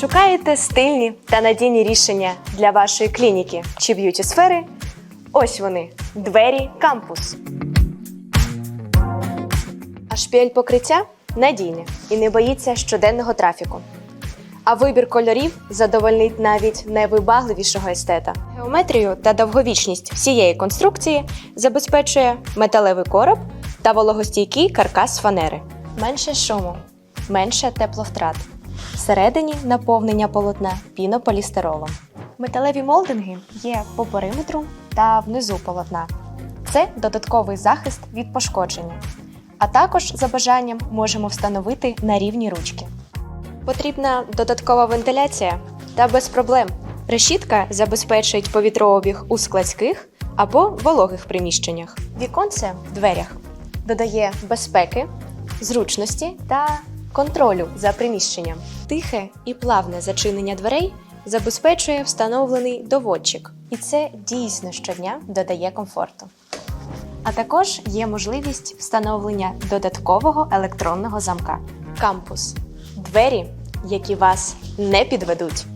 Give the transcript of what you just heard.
Шукаєте стильні та надійні рішення для вашої клініки чи б'юті сфери? Ось вони двері кампус. HPL покриття надійне і не боїться щоденного трафіку. А вибір кольорів задовольнить навіть найвибагливішого естета. Геометрію та довговічність всієї конструкції забезпечує металевий короб та вологостійкий каркас фанери. Менше шуму, менше тепловтрат. Всередині наповнення полотна пінополістиролом. Металеві молдинги є по периметру та внизу полотна. Це додатковий захист від пошкодження. А також за бажанням можемо встановити на рівні ручки. Потрібна додаткова вентиляція та без проблем. Решітка забезпечують повітрообіг у складських або вологих приміщеннях. Віконце в дверях додає безпеки, зручності та контролю за приміщенням. Тихе і плавне зачинення дверей забезпечує встановлений доводчик, і це дійсно щодня додає комфорту. А також є можливість встановлення додаткового електронного замка. Кампус двері, які вас не підведуть.